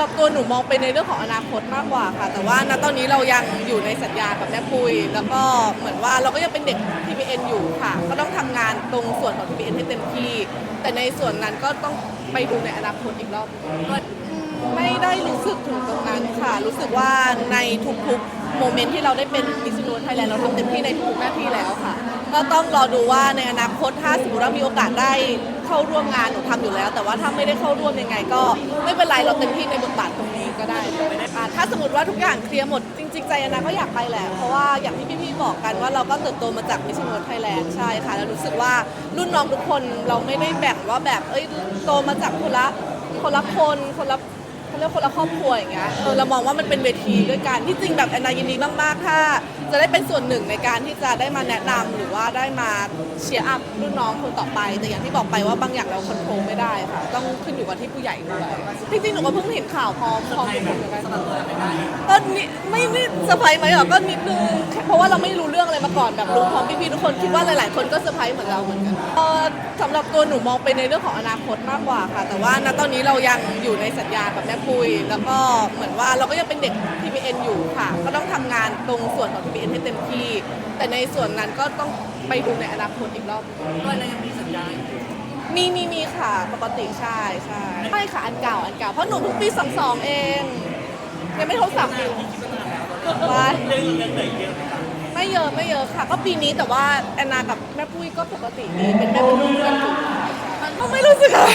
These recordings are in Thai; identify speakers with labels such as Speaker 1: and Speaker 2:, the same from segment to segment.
Speaker 1: รับตัวหนูมองไปในเรื่องของอนาคตมากกว่าค่ะ แต่ว่าณตอนนี้เรายังอยู่ในสัญญากับแม่ปุย แล้วก็เหมือนว่าเราก็ยังเป็นเด็ก TPN อยู่ค่ะ ก็ต้องทำงานตรงส่วนของ TPN ให้เต็มที่ แต่ในส่วนนั้นก็ต้องไปดูในอนาคตอีกรอบ ไม่ได้รู้สึกถึงตรงนั้นค่ะ รู้สึกว่าในทุกๆ โมเมนต์ที่เราได้เป็นมิสซิโนไทยแลนด์เราทำเต็มที่ในทุกหน้าที่แล้วค่ะ ก็ต้องรอดูว่าในอนาคตถ้าสมมติว่ามีโอกาสได้เข้าร่วมงานหนูทำอยู่แล้ว แต่ว่าถ้าไม่ได้เข้าร่วมยังไง ก็ไม่เป็นไรเราเต็มที่ในบทบาทตรงนี้ก็ได้อ่าถ้าสมมติว่าทุกอย่างเคลียร์หมดจริง ๆ ใจนะก็อยากไปแหละเพราะว่าอย่างที่พี่ๆบอกกันว่าเราก็เติบโตมาจากมิสซิโนไทยแลนด์ใช่ค่ะแล้วรู้สึกว่ารุ่นน้องทุกคนเราไม่ได้แบ่งว่าแบบเอ้ยโตมาจากคนละคนละคนคนละ เขาเรียกคนละครอบครัวอย่างเงี้ยเออเรามองว่ามันเป็นเวทีด้วยกันที่จริงแบบแอนนายินดีมากๆถ้า จะได้เป็นส่วนหนึ่งในการที่จะได้มาแนะนำหรือว่าได้มาเชียร์อัพรุ่นน้องคนต่อไป แต่อย่างที่บอกไปว่าบางอย่างเราคอนโทรลไม่ได้ค่ะต้องขึ้นอยู่กับที่ผู้ใหญ่ด้วยจริงๆหนูก็เพิ่งเห็นข่าวพอพอเป็นเหมือนกัน ก็นิไม่ไม่สบายไพรส์ไหมอะก็นิดนึง เพราะว่าเราไม่รู้เรื่องอะไรมาก่อนแบบรู้พร้อมพี่ๆทุกคนคิดว่าหลาย ๆ คนก็เซอร์ไพรส์เหมือนเราเหมือนกันเออสำหรับตัวหนูมองไปในเรื่องของอนาคตมากกว่าค่ะ แต่ว่าณตอนนี้เรายังอยู่ในสัญญากับแม่ปุยแล้วก็เหมือนว่าเราก็ยังเป็นเด็ก TPN อยู่ค่ะ ก็ต้องทำงานตรงส่วนของ TPN ให้เต็มที่ แต่ในส่วนนั้นก็ต้องไปดูในอนาคตอีกรอบ
Speaker 2: ด้วยแล้วยังมีสัญญาอยู่
Speaker 1: มีมีมีค่ะปกติใช่ใช่ไม่ค่ะอันเก่าอันเก่าเพราะหนูเพิ่งปีสองสองเอง ยังไม่ท่าสามปีว้า ย
Speaker 2: เรื่องเรื่องเหนื่อยเยอะไหมครับ
Speaker 1: ไม่เยอะไม่เยอะค่ะ ก็ปีนี้แต่ว่าแอนนากับแม่ปุ้ยก็ปกติดีเป็นแม่เป็นลูกกันอยู่ก็ไม่รู้สึกอะไร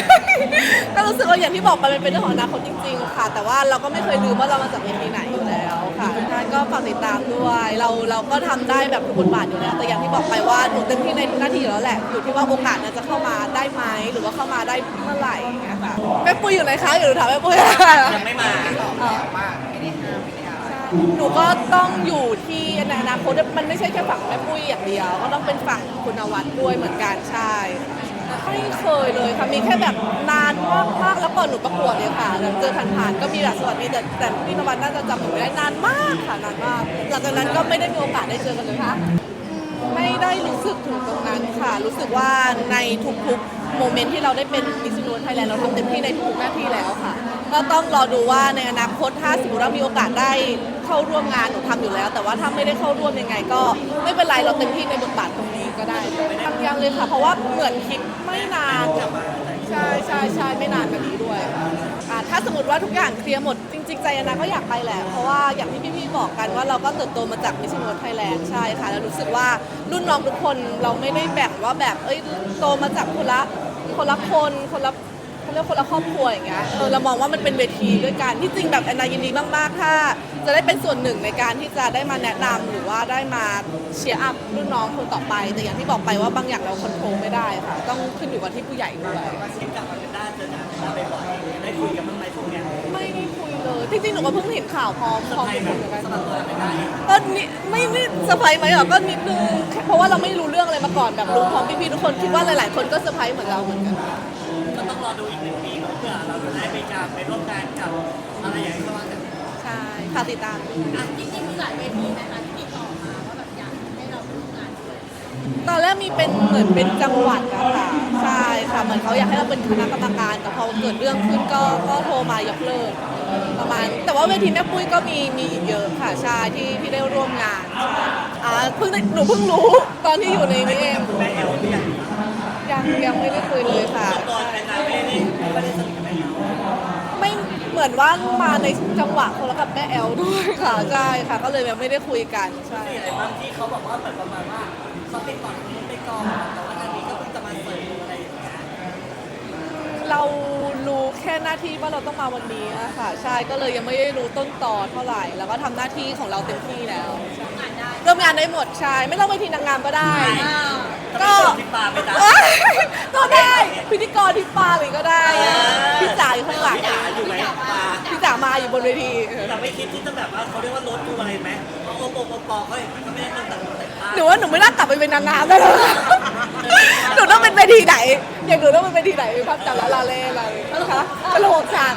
Speaker 1: ก็รู้สึกว่าอย่างที่บอกไปมันเป็นเรื่องของอนาคตจริง ๆ ค่ะ แต่ว่าเราก็ไม่เคยลืมว่าเรามาจากเวทีไหนอยู่แล้วค่ะท่านก็ฝากติดตามด้วยเราเราก็ทำได้แบบทุกบทบาทอยู่แล้วแต่อย่างที่บอกไปว่าหนูเต็มที่ในทุกหน้าที่อยู่แล้วแหละอยู่ที่ว่าโอกาสนั้นจะเข้ามาได้ไหมหรือว่าเข้ามาได้เมื่อไหร่อย่างเงี้ยค่ะแม่ปุ้ยอยู่ไหนคะอยู่ถามแม่ปุ้ย
Speaker 2: ยังไม่มา
Speaker 1: หนูก็ต้องอยู่ที่ในอนาคตมันไม่ใช่แค่ฝั่งแม่ปุ้ยอย่างเดียว ก็ต้องเป็นฝั่งคุณวัดด้วยเหมือนกันใช่ไม่เคยเลยค่ะมีแค่แบบนานมากมากแล้วก่อนหนูประกวดเลยค่ะแล้วเจอผ่านๆก็มีแบบสวัสดีแต่แต่พี่นวัดน่าจะจำหนูได้นานมากค่ะนานมากหลังจากนั้นก็ไม่ได้มีโอกาสได้เจอกันเลยค่ะไม่ได้รู้สึกถึงตรงนั้นค่ะ รู้สึกว่าในทุกๆโมเมนต์ที่เราได้เป็นมิสซิโนไทยแลนด์เราทำเต็มที่ในทุกหน้าที่แล้วค่ะ ก็ต้องรอดูว่าในอนาคตถ้าสมมติว่ามีโอกาสได้ เข้าร่วมงานหนูทำอยู่แล้ว แต่ว่าถ้าไม่ได้เข้าร่วมยังไง ก็ไม่เป็นไรเราเต็มที่ในบทบาทตรงนี้ก็ได้ทำยังเลยค่ะ เพราะว่าเหมือนคิดไม่นานใช่ใช่ใช่ไม่นานมานี้ด้วยค่ะอ่าถ้าสมมติว่าทุกอย่างเคลียร์หมดจริง ๆ ใจนะก็อยากไปแหละ เพราะว่าอย่างที่พี่ๆบอกกันว่าเราก็เติบโตมาจากมิสซิโนไทยแลนด์ใช่ค่ะ แล้วรู้สึกว่ารุ่นน้องทุกคนเราไม่ได้แบ่งว่าแบบเอ้ยโตมาจากคนละคนละคนคนละเขาเรียกคนละครอบครัวอย่างเงี้ยเออเรามองว่ามันเป็นเวทีด้วยกันที่จริงแบบแอนนายินดีมากๆถ้า จะได้เป็นส่วนหนึ่งในการที่จะได้มาแนะนำหรือว่าได้มาเชียร์อัพรุ่นน้องคนต่อไป แต่อย่างที่บอกไปว่าบางอย่างเราคอนโทรลไม่ได้ค่ะ ต้องขึ้นอยู่กับที่ผู้ใหญ่ด้วย
Speaker 2: มาชิมกับมันเป็นด้านเจอหน้าเราไปบ่อยได้คุยกันบ้างไหมช่วงเนี้ย
Speaker 1: ไม่ได้คุยเลยจริงๆหนูก็เพิ่งเห็นข่าวพร้อมพร้อม
Speaker 2: ให้
Speaker 1: กัน
Speaker 2: แบบ
Speaker 1: เหมือนกัน
Speaker 2: สมัครตัวไม่ได้
Speaker 1: ก็นิไม่ไม่เซอร์ไพรส์ไหมอะก็นิดนึงเพราะว่าเราไม่รู้เรื่องอะไรมาก่อนแบบรู้พร้อมพี่ๆทุกคนคิดว่าหลายๆ คนก็เซอร์ไพรส์เหมือนเราเหมือนกัน
Speaker 2: ก็ต้องรอดูอีกหนึ่งปีเพื่อเราจะได้ไปการไปร่วมงานกับอะไรอย่างที่ว่ากัน
Speaker 1: ใช่ฝากติดตามด้วย
Speaker 3: อะจริงๆมีหลายเวทีนะคะที่ติดต่อมาว่าแบบอยากให้เราร่วมงานด้วย
Speaker 1: ตอนแรกมีเป็นเหมือนเป็นจังหวัดอะค่ะใช่ค่ะเหมือนเขาอยากให้เราเป็นคณะกรรมการแต่พอเกิดเรื่องขึ้นก็ก็โทรมายกเลิกประมาณ แต่ว่าเวทีแม่ปุ้ยก็มีมีอีกเยอะค่ะใช่ที่ที่ได้ร่วมงานใช่อ่าเพิ่งได้หนูเพิ่งรู้ตอนที่อยู่ในนี้เอง
Speaker 2: แม่แอลหรือยัง
Speaker 1: ยังยังไม่ได้คุยเลยค่ะ
Speaker 2: ก่อนแต่งงานไม่ได้ไม่ได้สนิทกับแม่แอล
Speaker 1: ไม่ เหมือนว่ามาในจังหวะคนละกับแม่แอลด้วยค่ะ ใช่ค่ะ ก็เลยยังไม่ได้คุยกันใช่
Speaker 2: ที่ไหนบางที่เขาบอกว่าเหมือนประมาณว่าเขาติดต่อคนนู้นไปก่อนแต่ว่าทางนี้ก็เพิ่งจะมาเสริมอะไรอย่างเงี้ย
Speaker 1: เรารู้แค่หน้าที่ว่าเราต้องมาวันนี้อะค่ะ ใช่ก็เลยยังไม่ได้รู้ต้นตอเท่าไหร่ แล้วก็ทำหน้าที่ของเราเต็มที่แล้วใช่
Speaker 3: งานได้
Speaker 1: ร่วมงานได้หมดใช่ ไม่ต้องเวทีนางงามก็ได้
Speaker 3: อ่า
Speaker 2: ก็ที่ปาไปตาม
Speaker 1: เอ้ยก็ได้พิธีกรที่ปาเลยก็ได้พี่จ๋าอยู่ข้างหลัง อยู่บนเวที
Speaker 2: แต่ไม่คิดที่จะแบบว่าเขาเรียกว่าลดดูอะไรไหมเพราะโอโปโปปอเขาเห็นมันก็ไม่ได้ตั้งแต่แต่ตา
Speaker 1: หนูว่าหนูไม่น่ากลับไปเป็นนางงามได้แล้วหนูต้องเป็นเวทีไหน อย่างหนูต้องเป็นเวทีไหนภาพจำละลาเล่อะไรนะคะเป็นระบบฉาก